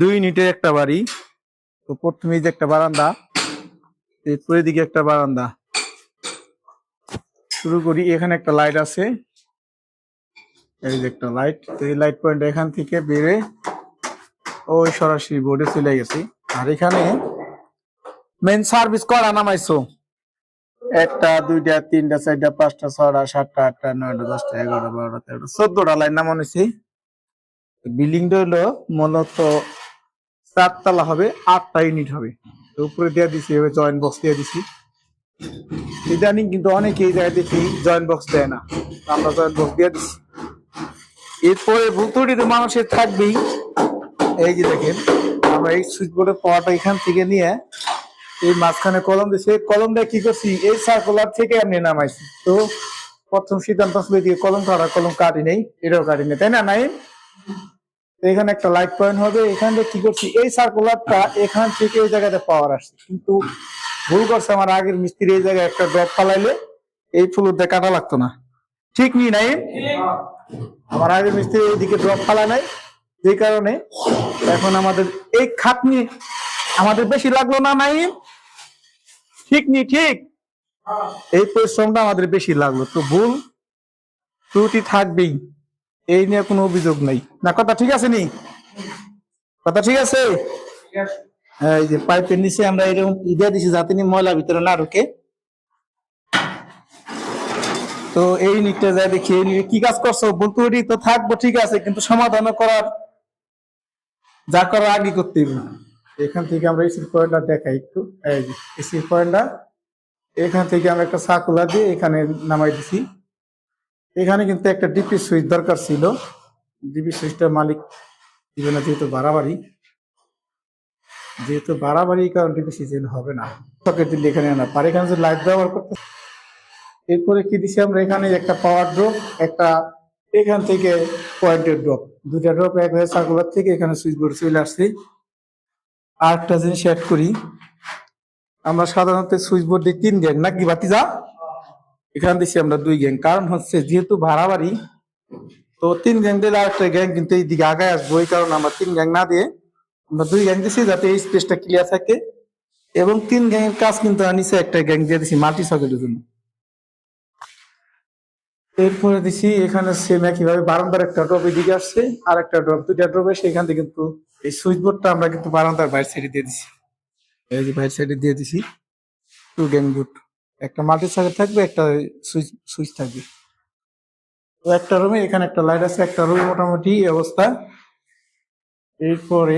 দুই ইউনিটের একটা বাড়ি। তো প্রথমে যে একটা বারান্দা, এরপরে দিকে একটা বারান্দা। শুরু করি, এখানে একটা লাইট আছে। এই যে একটা লাইট, তো এই লাইট পয়েন্ট এখান থেকে বেড়ে ওই সরাসরি বোর্ডে চলে গেছি। আর এখানে মেন সার্ভিস করা নামাইছো? একটা, দুইটা, তিনটা, চারটা, পাঁচটা ছটা সাতটা, আটটা, নয়টা, দশটা, এগারোটা, বারোটা, তেরোটা, চোদ্দটা লাইন নামানো বিল্ডিংটা হলো মূলত চারতলা হবে, আটটা ইউনিট হবে। তো উপরে দিয়ে দিছি এবার জয়েন্ট বক্স দিয়ে দিছি। ইদানিং কিন্তু অনেকে এই জায়গায় দেখি জয়েন্ট বক্স দেয় না। আমরা জয়েন্ট বক্স দিয়ে দিছি। এরপরে ভুতুড়ি তো মানুষের থাকবেই। এই যে দেখেন, আমরা এই সুইচ বোর্ডের পাওয়ারটা এখান থেকে নিয়ে এই মাঝখানে কলম দিয়েছে কলম দিয়ে কি করছি? এই সার্কুলার থেকে আমি নামাইছি। তো প্রথম সিদ্ধান্ত আসলে দিয়ে কলম কাটা, কলম কাটি নেই, এটাও কাটি নেই। তাই না নাই এখানে একটা লাইট পয়েন্ট হবে, এখান কি করছি? এই সার্কুলারটা এখান থেকে এই জায়গাতে পাওয়ার আসছে। কিন্তু ভুল করছে আমার আগের মিস্ত্রি, এই জায়গায় একটা ড্রপ ফালাইলে এই ফুলুর দিয়ে কাটা লাগতো না। ঠিক নি নাই আমার আগের মিস্ত্রি এইদিকে ড্রপ ফালা নাই যে কারণে এখন আমাদের এই খাটনি আমাদের বেশি লাগল না নাই ঠিক নি, ঠিক? এই পরিশ্রমটা আমাদের বেশি লাগল, তো ভুল ত্রুটি থাকবেই। এই নিয়ে কোনো অভিযোগ নাই। না কথা ঠিক আছে নি? কথা ঠিক আছে? হ্যাঁ, এই যে পাইপের নিচে আমরা এরকম ইদা দিছি যাতে নি ময়লা ভিতরে না ঢুকে। তো এই নিকটা যাই দেখি এই কি কাজ করছ? বলতে তো থাকব ঠিক আছে কিন্তু সমাধান করার যা করার আগে করতে এখান থেকে আমরা এসির পয়েন্টটা দেখাই একটু। এসির পয়েন্টটা এখান থেকে আমরা একটা সার্কুলার দিয়ে এখানে নামাই দিছি। এখানে কিন্তু একটা ডিপি সুইচ দরকার ছিল। ডিপি সুইচটা মালিক দিবে না যেহেতু বাড়াবাড়ি। যেহেতু বাড়াবাড়ি কারণ ডিপি সুইচ হবে না। সকেট দিলে এখানে না। পারে এখানে যে লাইট ব্যবহার করতে এরপরে কি দিছি আমরা? এখানে একটা পাওয়ার ড্রপ একটা এখান থেকে পয়েন্টের ড্রপ দুটা ড্রপ এক হয়ে সার্কুলার থেকে এখানে সুইচ বোর্ড চলে আসছে। আর একটা জিনিস অ্যাড করি। আমরা সাধারণত সুইচ বোর্ড দিই তিন গ্যাং নাকি বাতি যা এখানে দিচ্ছি আমরা দুই গ্যাং। কারণ হচ্ছে যেহেতু ভাড়া বাড়ি তো তিন গ্যাং দিলে আর একটা গ্যাং কিন্তু এই দিকে আগায় আসব, এই কারণে আমরা তিন গ্যাং না দিয়ে আমরা দুই গ্যাং দিছি যাতে এই স্পেসটা ক্লিয়ার থাকে। এবং তিন গ্যাংয়ের কাজ কিন্তু নিচে একটা গ্যাং দিয়ে দিছি মাল্টি সকেটের জন্য। এরপরে দিছি এখানে সেম একইভাবে বারান্দার একটা ড্রপ এদিকে আসছে, আর একটা ড্রপ দুইটা ড্রপ এসে এখান থেকে কিন্তু এই সুইচ বোর্ডটা আমরা কিন্তু বারান্দার বাইরের সাইডে দিয়ে দিছি। এই যে বাইরের সাইডে দিয়ে দিছি টু গ্যাং বুট একটা মাল্টি সার্কিট থাকবে, একটা সুইচ সুইচ থাকবে। তো একটা রুমে এখানে একটা লাইট আছে, একটা রুম মোটামুটি অবস্থা। এরপরে